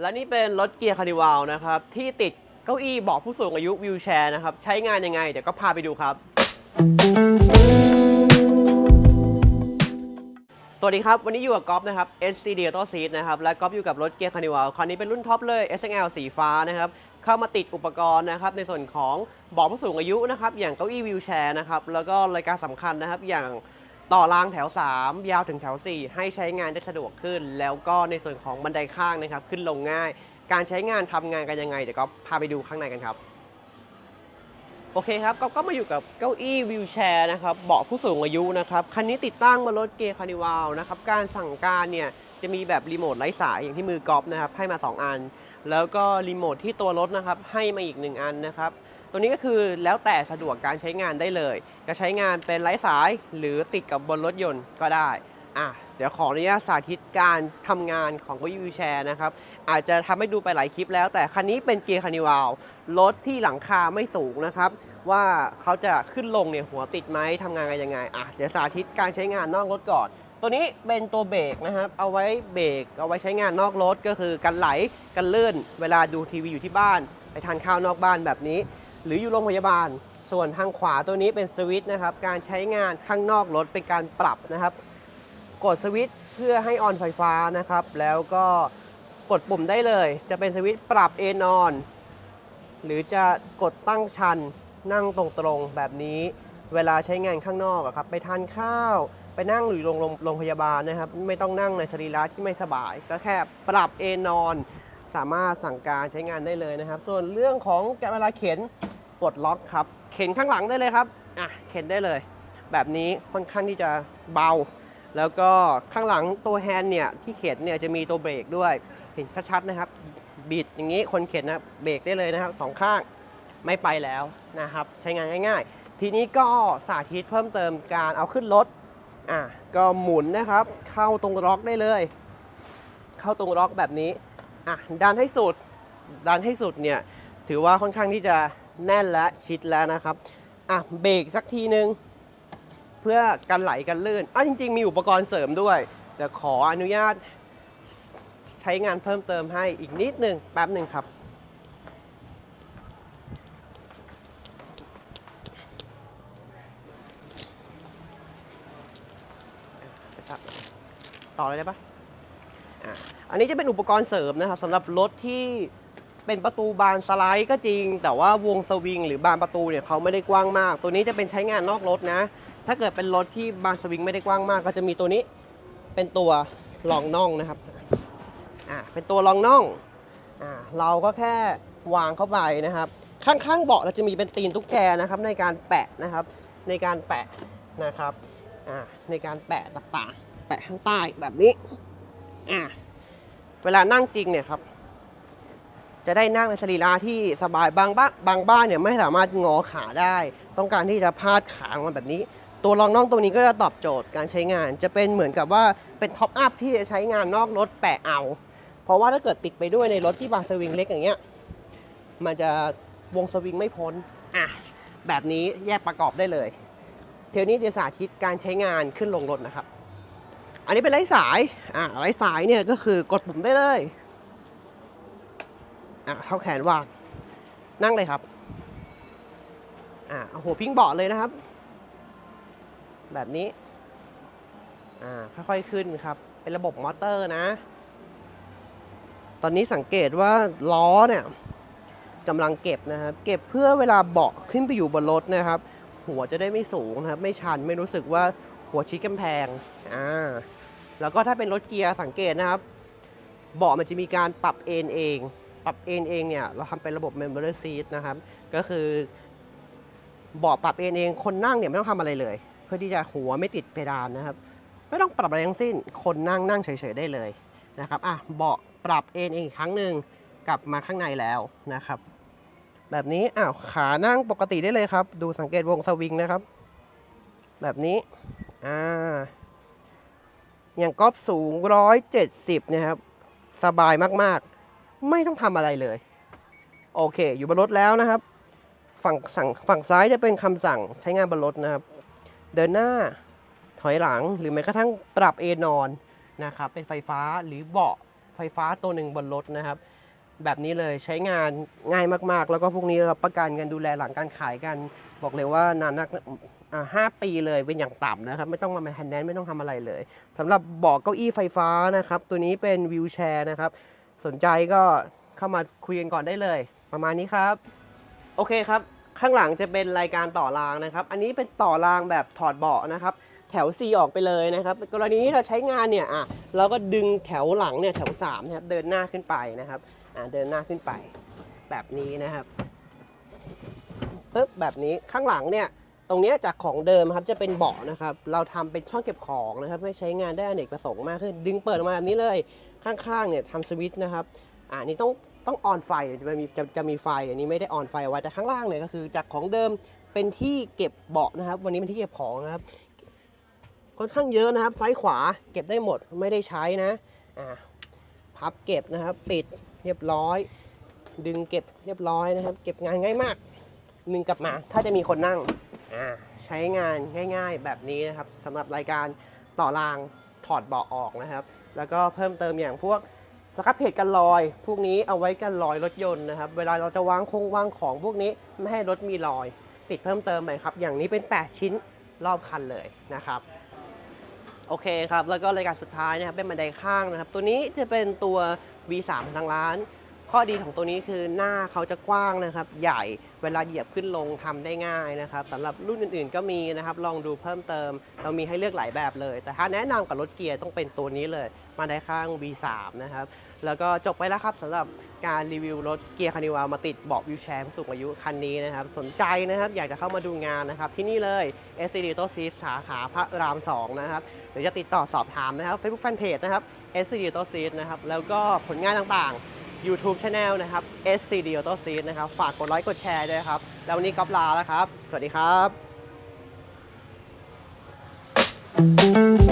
และนี่เป็นรถเกียร์คาร์นิวัลนะครับ ที่ติดเก้าอี้เบาะผู้สูงอายุวิวแชร์นะครับ ใช้งานยังไง เดี๋ยวก็พาไปดูครับ สวัสดีครับ วันนี้อยู่กับก๊อฟนะครับ SCD Auto Seat นะครับ และก๊อฟอยู่กับรถเกียร์คาร์นิวัลคันนี้เป็นรุ่นท็อปเลย S L สีฟ้านะครับ เข้ามาติดอุปกรณ์นะครับ ในส่วนของเบาะผู้สูงอายุนะครับ อย่างเก้าอี้วิวแชร์นะครับ แล้วก็รายการสำคัญนะครับ อย่าง ต่อรางแถว 3 ยาวถึงแถว 4 ให้ใช้งานได้สะดวกขึ้น แล้วก็ในส่วนของบันไดข้างนะครับ ขึ้นลงง่าย การใช้งานทำงานกันยังไง เดี๋ยวก็พาไปดูข้างในกันครับ โอเคครับก็ก็มาอยู่กับเก้าอี้วิวแชร์นะครับเบาะผู้สูงอายุนะครับ คันนี้ติดตั้งบนรถเกียร์คานิวัลนะครับ การสั่งการเนี่ยจะมีแบบรีโมทไร้สายอย่างที่มือกอล์ฟนะครับให้มา 2 อัน แล้วก็รีโมทที่ตัวรถนะครับให้มาอีก 1 อันนะครับ ตัวนี้ก็คือแล้วแต่สะดวกการใช้งานได้เลย จะใช้งานเป็นไร้สายหรือติดกับบนรถยนต์ก็ได้อะเดี๋ยวขออนุญาตสาธิตการทำงานของเก้าอี้วิวแชร์นะครับ อาจจะทำให้ดูไปหลายคลิปแล้ว แต่คันนี้เป็นเกียร์คานิวัลรถที่หลังคาไม่สูงนะครับ ว่าเขาจะขึ้นลงเนี่ยหัวติดไหมทำงานกันยังไงอะเดี๋ยวสาธิตการใช้งานนอกรถก่อน ตัวนี้เป็นตัวเบรกนะครับ เอาไว้เบรกเอาไว้ใช้งานนอกรถก็คือกันไหลกันลื่นเวลาดูทีวีอยู่ที่บ้าน ไปทานข้าวนอกบ้านแบบนี้ หรืออยู่โรงพยาบาล ส่วนทางขวาตัวนี้เป็นสวิตช์นะครับ การใช้งานข้างนอกรถเป็นการปรับนะครับ กดสวิตช์เพื่อให้ออนไฟฟ้านะครับ แล้วก็กดปุ่มได้เลย จะเป็นสวิตช์ปรับเอนออนหรือจะกดตั้งชันนั่งตรงๆแบบนี้ เวลาใช้งานข้างนอกอะครับไปทานข้าวไปนั่งหรือโรงโรงโรงพยาบาลนะครับ ไม่ต้องนั่งในสรีระที่ไม่สบาย ก็แค่ปรับเอนอน สามารถสั่งการใช้งานได้เลยนะครับ ส่วนเรื่องของการเวลาเข็น ปลดล็อกครับ เข็นข้างหลังได้เลยครับอะเข็นได้เลย แบบนี้ค่อนข้างที่จะเบา แล้วก็ข้างหลังตัวแฮนด์เนี่ยที่เข็นเนี่ยจะมีตัวเบรกด้วย เห็นชัดๆนะครับ บิดอย่างนี้คนเข็นนะเบรกได้เลยนะครับสองข้างไม่ไปแล้วนะครับ ใช้งานง่าย ๆ ทีนี้ก็สาธิตเพิ่มเติมการเอาขึ้นรถอะก็หมุนนะครับ เข้าตรงล็อกได้เลย เข้าตรงล็อกแบบนี้อะดันให้สุดดันให้สุดเนี่ยถือว่าค่อนข้างที่จะ แน่นและชิดแล้วนะครับอะเบรกสักทีนึง เพื่อกันไหลกันลื่นอะจริง ๆ มีอุปกรณ์เสริมด้วยเดี๋ยวขออนุญาต ใช้งานเพิ่มเติมให้อีกนิดหนึ่งแป๊บหนึ่งครับต่อเลยได้ปะอะอันนี้จะเป็นอุปกรณ์เสริมนะครับสำหรับรถที่ เป็นประตูบานสไลด์ก็จริง แต่ว่าวงสวิงหรือบานประตูเนี่ยเขาไม่ได้กว้างมาก ตัวนี้จะเป็นใช้งานนอกรถนะ ถ้าเกิดเป็นรถที่บานสวิงไม่ได้กว้างมาก ก็จะมีตัวนี้เป็นตัวรองน่องนะครับอ่าเป็นตัวรองน่องอ่าเราก็แค่วางเข้าไปนะครับ ข้างๆเบาะเราจะมีเป็นตีนตุ๊กแกนะครับ ในการแปะนะครับ ในการแปะนะครับอ่าในการแปะต่างๆแปะข้างใต้แบบนี้อ่าเวลานั่งจริงเนี่ยครับ จะได้นั่งในสรีระที่สบายบางบ้านบางบ้านเนี่ยไม่สามารถงอขาได้ ต้องการที่จะพาดขาลงมาแบบนี้ ตัวรองน่องตรงนี้ก็จะตอบโจทย์การใช้งาน จะเป็นเหมือนกับว่าเป็นท็อปอัพที่จะใช้งานนอกรถแปะเอา เพราะว่าถ้าเกิดติดไปด้วยในรถที่บางสวิงเล็กอย่างเงี้ยมันจะวงสวิงไม่พ้นอะแบบนี้แยกประกอบได้เลย เทียวนี้เดี๋ยวสาธิตการใช้งานขึ้นลงรถนะครับ อันนี้เป็นไร้สาย อะไร้สายเนี่ยก็คือกดปุ่มได้เลย อะเท่าแขนวาง นั่งเลยครับ อะเอาหัวพิงเบาะเลยนะครับ แบบนี้ อ่า ค่อยๆขึ้นครับ เป็นระบบมอเตอร์นะ ตอนนี้สังเกตว่าล้อเนี่ยกำลังเก็บนะครับ เก็บเพื่อเวลาเบาะขึ้นไปอยู่บนรถนะครับ หัวจะได้ไม่สูงนะครับ ไม่ชัน ไม่รู้สึกว่าหัวชิดกำแพง อ่า แล้วก็ถ้าเป็นรถเกียร์สังเกตนะครับ เบาะมันจะมีการปรับเอนเอง ปรับเอนเองเนี่ยเราทำเป็นระบบ memory seat นะครับ ก็คือเบาะปรับเอนเองคนนั่งเนี่ยไม่ต้องทำอะไรเลย เพื่อที่จะหัวไม่ติดเพดานนะครับ ไม่ต้องปรับอะไรทั้งสิ้น คนนั่งนั่งเฉยๆได้เลยนะครับอะเบาะปรับเอนเองอีกครั้งหนึ่งกลับมาข้างในแล้วนะครับ แบบนี้อ้าวขานั่งปกติได้เลยครับ ดูสังเกตวงสวิงนะครับ แบบนี้อ่าอย่างก๊อฟสูง 170เนี่ยครับสบายมากๆ ไม่ต้องทำอะไรเลย โอเค อยู่บนรถแล้วนะครับ ฝั่งสั่งฝั่งซ้ายจะเป็นคำสั่งใช้งานบนรถนะครับ เดินหน้าถอยหลังหรือแม้กระทั่งปรับเอนอนนะครับเป็นไฟฟ้าหรือเบาะไฟฟ้าตัวหนึ่งบนรถนะครับ แบบนี้เลยใช้งานง่ายมากๆ แล้วก็พวกนี้รับประกันกันดูแลหลังการขายกัน บอกเลยว่านานนักห้าปีเลยเป็นอย่างต่ำนะครับ ไม่ต้องมาแฮนด์แนนไม่ต้องทำอะไรเลยสำหรับเบาะเก้าอี้ไฟฟ้านะครับ ตัวนี้เป็นวิวแชร์นะครับ สนใจก็เข้ามาคุยกันก่อนได้เลย ประมาณนี้ครับ โอเคครับ ข้างหลังจะเป็นรายการต่อรางนะครับ อันนี้เป็นต่อรางแบบถอดเบาะนะครับ แถว C ออกไปเลยนะครับ กรณีที่เราใช้งานเนี่ยอะเราก็ดึงแถวหลังเนี่ยแถว3นะครับเดินหน้าขึ้นไปนะครับอะเดินหน้าขึ้นไป แบบนี้นะครับปึ๊บแบบนี้ข้างหลังเนี่ยตรงนี้จากของเดิมครับจะเป็นเบาะนะครับ เราทำเป็นช่องเก็บของนะครับให้ใช้งานได้อเนกประสงค์มากขึ้น ดึงเปิดออกมาแบบนี้เลย ข้างๆเนี่ยทำสวิตช์นะครับอ่านี่ต้องต้องออนไฟจะมีจะจะมีไฟอันนี้ไม่ได้ออนไฟไว้แต่ข้างล่างเนี่ยก็คือจากของเดิมเป็นที่เก็บเบาะนะครับ วันนี้เป็นที่เก็บของนะครับค่อนข้างเยอะนะครับ ซ้ายขวาเก็บได้หมดไม่ได้ใช้นะอ่าพับเก็บนะครับ ปิดเรียบร้อย ดึงเก็บเรียบร้อยนะครับ เก็บงานง่ายมากดึงกลับมา ถ้าจะมีคนนั่งอ่าใช้งานง่าย ๆ แบบนี้นะครับสำหรับรายการต่อรางถอดเบาะออกนะครับ แล้วก็เพิ่มเติมอย่างพวกสครับเพจกันรอย พวกนี้เอาไว้กันรอยรถยนต์นะครับ เวลาเราจะวางคงวางของพวกนี้ไม่ให้รถมีรอย ติดเพิ่มเติมไปครับ อย่างนี้เป็น 8 ชิ้นรอบคันเลยนะครับ โอเคครับ แล้วก็รายการสุดท้ายนะครับเป็นบันไดข้างนะครับ ตัวนี้จะเป็นตัว V3 ทางร้าน ข้อดีของตัวนี้คือหน้าเขาจะกว้างนะครับ ใหญ่ เวลาเหยียบขึ้นลงทำได้ง่ายนะครับสำหรับรุ่นอื่นๆ ก็มีนะครับ ลองดูเพิ่มเติม เรามีให้เลือกหลายแบบเลย แต่ถ้าแนะนำกับรถเกียร์ต้องเป็นตัวนี้เลย มาได้ข้าง V3 นะครับ แล้วก็จบไปแล้วครับสำหรับการรีวิวรถเกียร์คานิวามาติดเบาะวิวแชร์ผู้สูงอายุคันนี้นะครับ สนใจนะครับอยากจะเข้ามาดูงานนะครับ ที่นี่เลย s c d t o s e a สาขาพระราม 2 นะครับหรือจะติดต่อสอบถามนะครับ Facebook Fanpage นะครับ s c d t o s e a นะครับ แล้วก็ผลงานต่างๆ YouTube Channel นะครับ SCD To Seat นะครับ ฝากกดไลค์กดแชร์ด้วยครับ แล้ววันนี้ก๊อฟลาแล้วครับ สวัสดีครับ